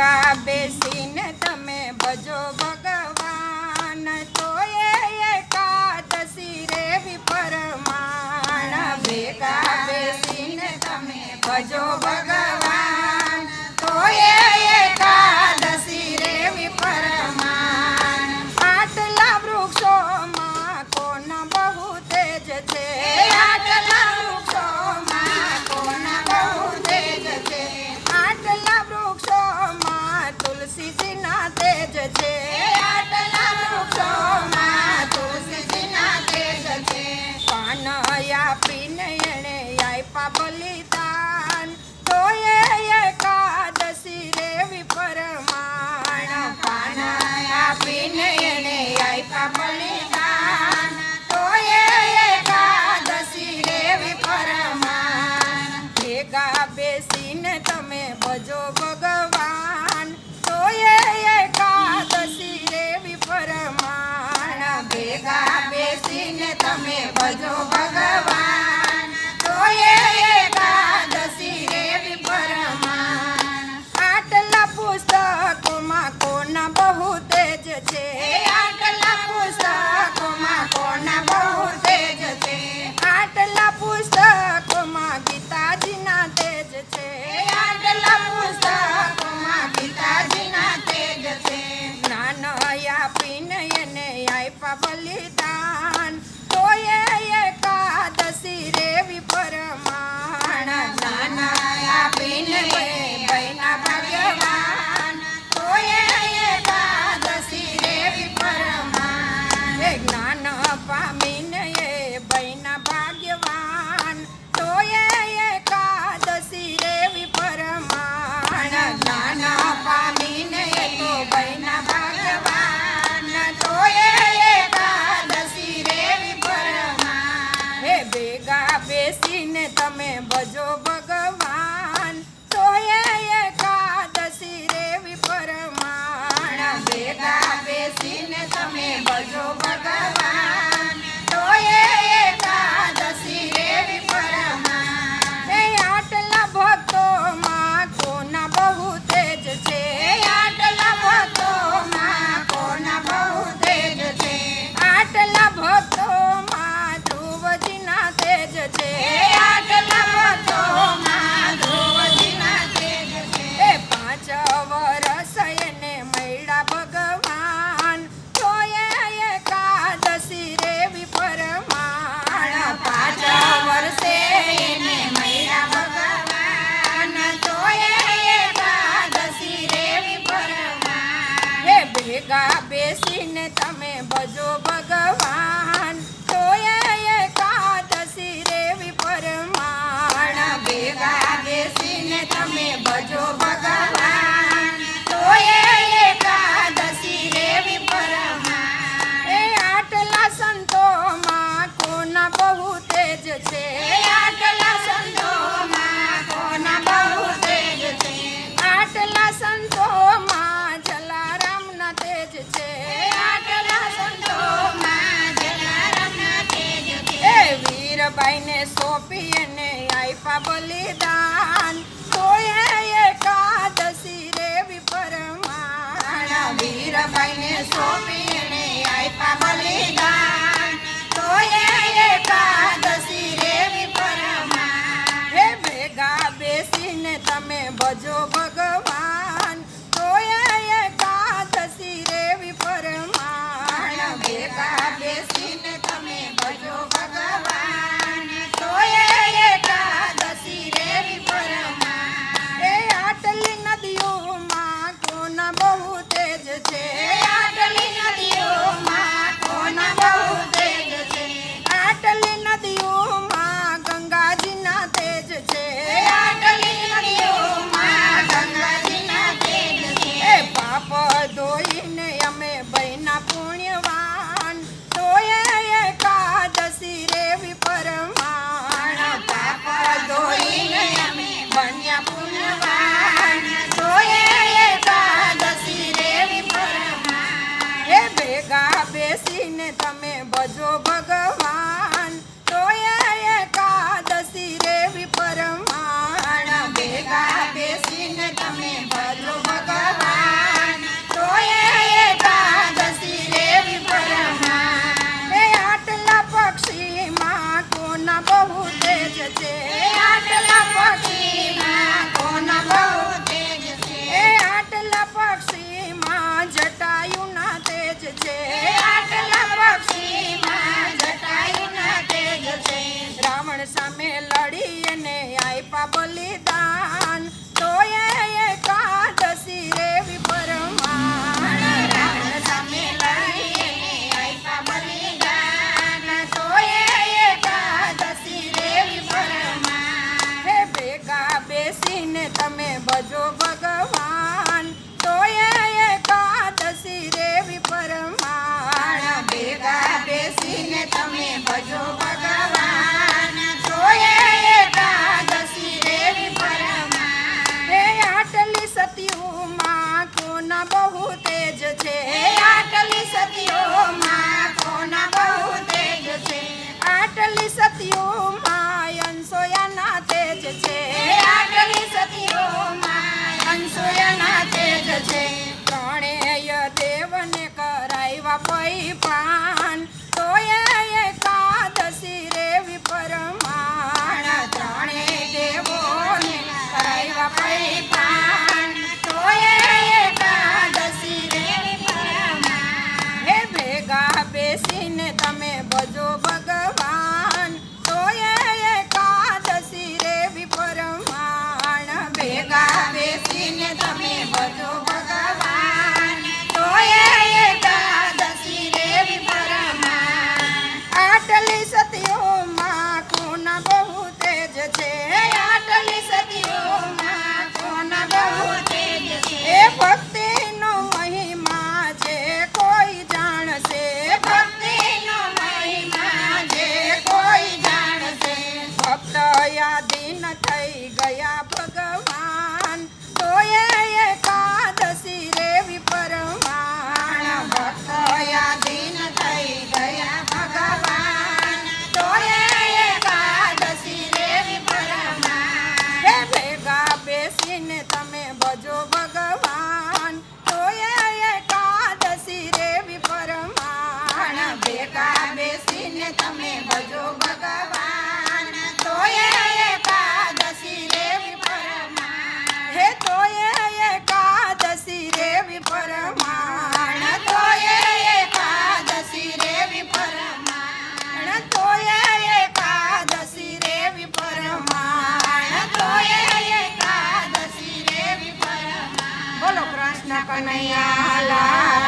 ભેગા બેસીને તમે ભજો ભગવાન. તો એ એકાદશી રેવી પરમાણ. ભેગા બેસીને તમે ભજો ભગવાન. તમે ભજો ભગવાન તોય એકાદશી દેવી પરમાણ. ભેગા બેસીને તમે ભજો ભગવાન. ભેગા બેસીને તમે ભજો ભગવાન. સોંપી એને આપ્યા બલિદાન. તોય રેવી પરમાણા વીરભાઈને સોંપી એને આપ્યા બલિદાન. તોય રેવી પરમા હે ભેગા બેસીને તમે ભજો ભગવાન. તોઈને અમે બહેના પુણ્યવાન. તોય એકાદશી રેવી પરમાણ. પાપા ધોઈને અમે બન્યા પુણ્યવાન. તોય એકાદશી રેવી પરમાણ. હે ભેગા બેસીને તમે ભજો ભગવાન. તમે ભજો ભગવાન તોય એકાદશી દેવી હે આટલી સતીઓમાં કોના બહુ તેજ છે? હે આટલી સતીઓમાં કોના બહુ તેજ છે? આટલી સતીઓમાં અંશોયાના તેજ છે. હે આટલી સતીઓમાં અંશોયાના તેજ છે. ત્રણેય દેવને કરાવ્યા પૈ પાન. તમે ભજો ભગવાન. તોય એકાદશી રે વિપરમાણ હે તોય એકાદશી રે વિપરમાણ તોય એકાદશી રે વિપરમાણ તોય એકાદશી રે વિપરમાણ તોય એકાદશી રે વિપરમાણ બોલો કૃષ્ણ કનૈયા